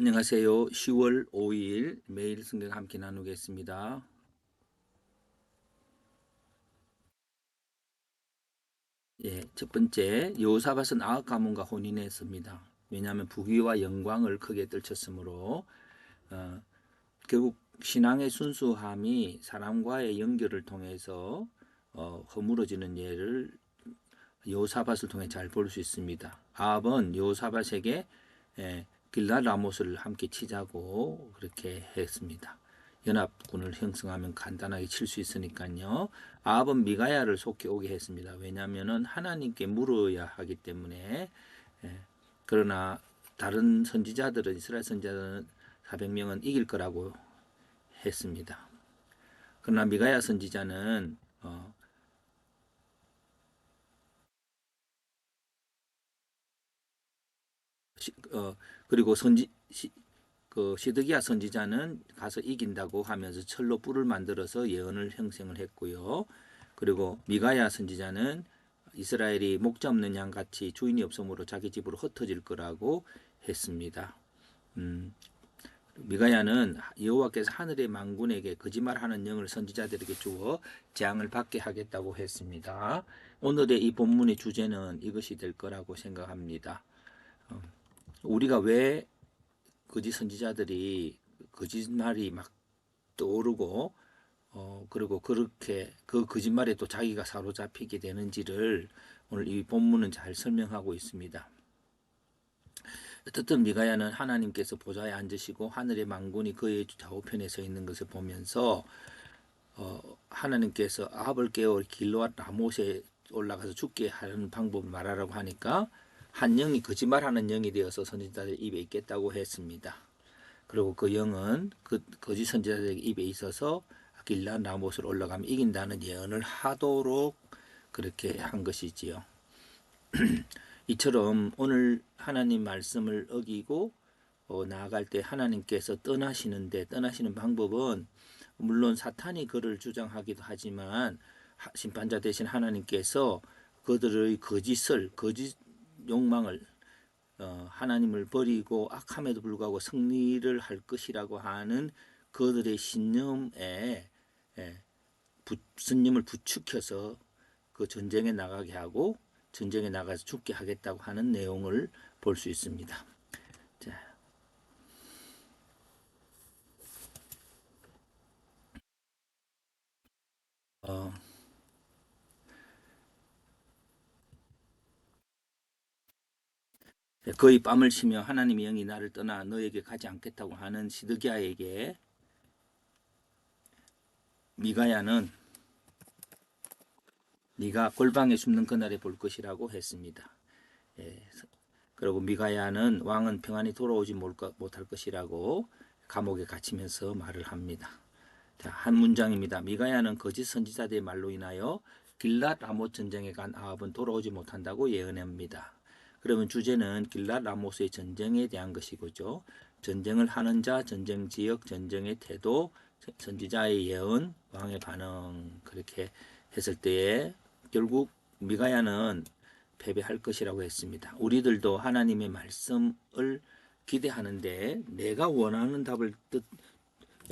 안녕하세요. 10월 5일 매일 성경 함께 나누겠습니다. 예, 첫 번째 요사밭은 아합 가문과 혼인했습니다. 왜냐하면 부귀와 영광을 크게 떨쳤으므로 어, 결국 신앙의 순수함이 사람과의 연결을 통해서 어, 허물어지는 예를 요사밭을 통해 잘 볼 수 있습니다. 아합은 요사밭에게 예, 길라 라모스를 함께 치자고 그렇게 했습니다. 연합군을 형성하면 간단하게 칠 수 있으니까요. 아합은 미가야를 속히 오게 했습니다. 왜냐하면은 하나님께 물어야 하기 때문에 예. 그러나 다른 선지자들은 이스라엘 선지자들은 400명은 이길 거라고 했습니다. 그러나 미가야 선지자는 어, 시, 어, 그리고 선지 시, 그 시드기야 선지자는 가서 이긴다고 하면서 철로 뿔을 만들어서 예언을 형성을 했고요. 그리고 미가야 선지자는 이스라엘이 목자 없는 양 같이 주인이 없으므로 자기 집으로 흩어질 거라고 했습니다. 음, 미가야는 여호와께서 하늘의 망군에게 거짓말하는 영을 선지자들에게 주어 재앙을 받게 하겠다고 했습니다. 오늘의 이 본문의 주제는 이것이 될 거라고 생각합니다. 어, 우리가 왜 거짓 선지자들이 거짓말이 막 떠오르고 어 그리고 그렇게 그 거짓말에 또 자기가 사로잡히게 되는지를 오늘 이 본문은 잘 설명하고 있습니다. 어떻든 미가야는 하나님께서 보좌에 앉으시고 하늘의 망군이 그의 좌우편에 서 있는 것을 보면서 어, 하나님께서 아합을 깨워 길로와 라못에 올라가서 죽게 하는 방법을 말하라고 하니까 한 영이 거짓말하는 영이 되어서 선지자들 입에 있겠다고 했습니다. 그리고 그 영은 그 거짓 선지자들 입에 있어서 길라 나못을 올라가면 이긴다는 예언을 하도록 그렇게 한 것이지요. 이처럼 오늘 하나님 말씀을 어기고 어, 나아갈 때 하나님께서 떠나시는데 떠나시는 방법은 물론 사탄이 그를 주장하기도 하지만 심판자 대신 하나님께서 그들의 거짓을 거짓 욕망을 어, 하나님을 버리고 악함에도 불구하고 승리를 할 것이라고 하는 그들의 신념에 예, 부, 신념을 부추켜서 그 전쟁에 나가게 하고 전쟁에 나가서 죽게 하겠다고 하는 내용을 볼 수 있습니다. 자. 어, 거의 뺨을 치며 하나님의 영이 나를 떠나 너에게 가지 않겠다고 하는 시드기야에게 미가야는 네가 골방에 숨는 그날에 볼 것이라고 했습니다. 예, 그리고 미가야는 왕은 평안히 돌아오지 못할 것이라고 감옥에 갇히면서 말을 합니다. 자, 한 문장입니다. 미가야는 거짓 선지자들의 말로 인하여 길랏 라못 전쟁에 간 아합은 돌아오지 못한다고 예언합니다. 그러면 주제는 길랏 라모스의 전쟁에 대한 것이고죠. 전쟁을 하는 자, 전쟁 지역, 전쟁의 태도, 선지자의 예언, 왕의 반응 그렇게 했을 때에 결국 미가야는 패배할 것이라고 했습니다. 우리들도 하나님의 말씀을 기대하는데 내가 원하는 답을 뜻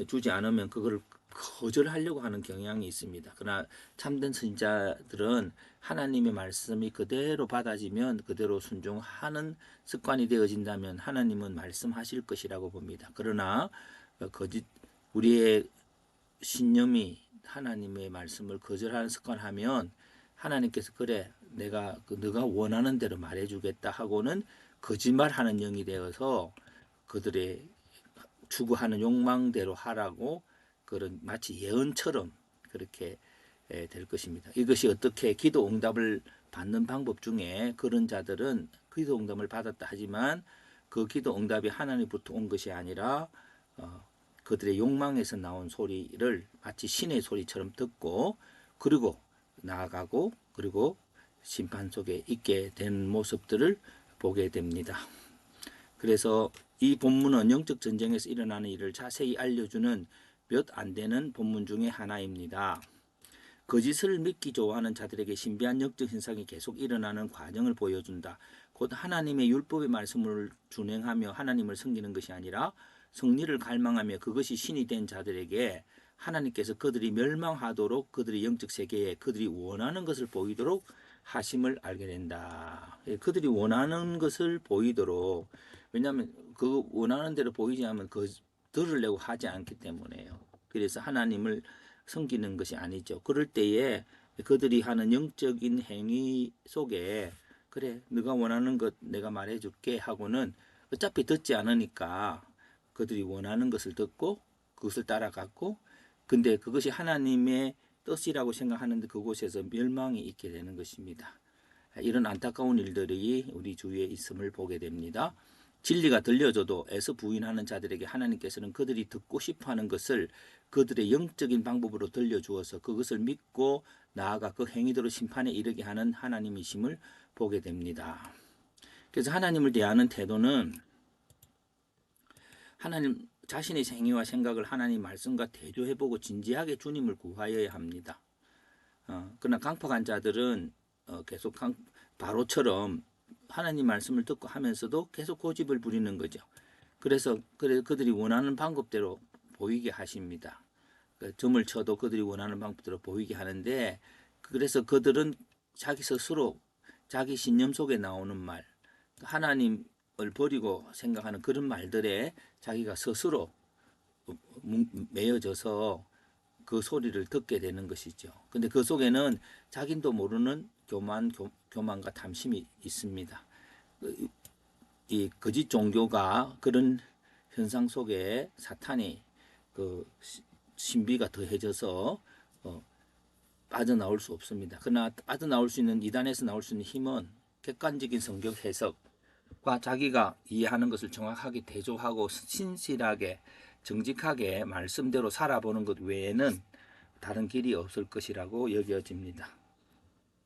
주지 않으면 그거를 거절하려고 하는 경향이 있습니다. 그러나 참된 선지자들은 하나님의 말씀이 그대로 받아지면 그대로 순종하는 습관이 되어진다면 하나님은 말씀하실 것이라고 봅니다. 그러나 거짓 우리의 신념이 하나님의 말씀을 거절하는 습관하면 하나님께서 그래 내가 그 너가 원하는 대로 말해주겠다 하고는 거짓말하는 영이 되어서 그들의 추구하는 욕망대로 하라고 그런 마치 예언처럼 그렇게 될 것입니다. 이것이 어떻게 기도 응답을 받는 방법 중에 그런 자들은 기도 응답을 받았다 하지만 그 기도 응답이 하나님부터 온 것이 아니라 어, 그들의 욕망에서 나온 소리를 마치 신의 소리처럼 듣고 그리고 나아가고 그리고 심판 속에 있게 된 모습들을 보게 됩니다. 그래서 이 본문은 영적 전쟁에서 일어나는 일을 자세히 알려주는 몇 안 되는 본문 중의 하나입니다. 거짓을 믿기 좋아하는 자들에게 신비한 영적 현상이 계속 일어나는 과정을 보여준다. 곧 하나님의 율법의 말씀을 준행하며 하나님을 섬기는 것이 아니라 승리를 갈망하며 그것이 신이 된 자들에게 하나님께서 그들이 멸망하도록 그들의 영적 세계에 그들이 원하는 것을 보이도록 하심을 알게 된다. 예, 그들이 원하는 것을 보이도록 왜냐하면 그 원하는 대로 보이지 않으면 그 들으려고 하지 않기 때문에요. 그래서 하나님을 섬기는 것이 아니죠. 그럴 때에 그들이 하는 영적인 행위 속에 그래 네가 원하는 것 내가 말해줄게 하고는 어차피 듣지 않으니까 그들이 원하는 것을 듣고 그것을 따라갔고 근데 그것이 하나님의 뜻이라고 생각하는데 그곳에서 멸망이 있게 되는 것입니다. 이런 안타까운 일들이 우리 주위에 있음을 보게 됩니다. 진리가 들려줘도 애서 부인하는 자들에게 하나님께서는 그들이 듣고 싶어하는 것을 그들의 영적인 방법으로 들려주어서 그것을 믿고 나아가 그 행위대로 심판에 이르게 하는 하나님이심을 보게 됩니다. 그래서 하나님을 대하는 태도는 하나님 자신의 행위와 생각을 하나님 말씀과 대조해보고 진지하게 주님을 구하여야 합니다. 어, 그러나 강팍한 자들은 어, 계속 강, 바로처럼 하나님 말씀을 듣고 하면서도 계속 고집을 부리는 거죠. 그래서 그래 그들이 원하는 방법대로 보이게 하십니다. 그 점을 쳐도 그들이 원하는 방법대로 보이게 하는데 그래서 그들은 자기 스스로 자기 신념 속에 나오는 말 하나님을 버리고 생각하는 그런 말들에 자기가 스스로 뭉- 매여져서 그 소리를 듣게 되는 것이죠. 근데 그 속에는 자기도 모르는 교만, 교, 교만과 탐심이 있습니다. 그, 이 거짓 종교가 그런 현상 속에 사탄이 그 시- 신비가 더해져서 어, 빠져나올 수 없습니다. 그러나 빠져나올 수 있는 이단에서 나올 수 있는 힘은 객관적인 성경 해석과 자기가 이해하는 것을 정확하게 대조하고 신실하게 정직하게 말씀대로 살아보는 것 외에는 다른 길이 없을 것이라고 여겨집니다.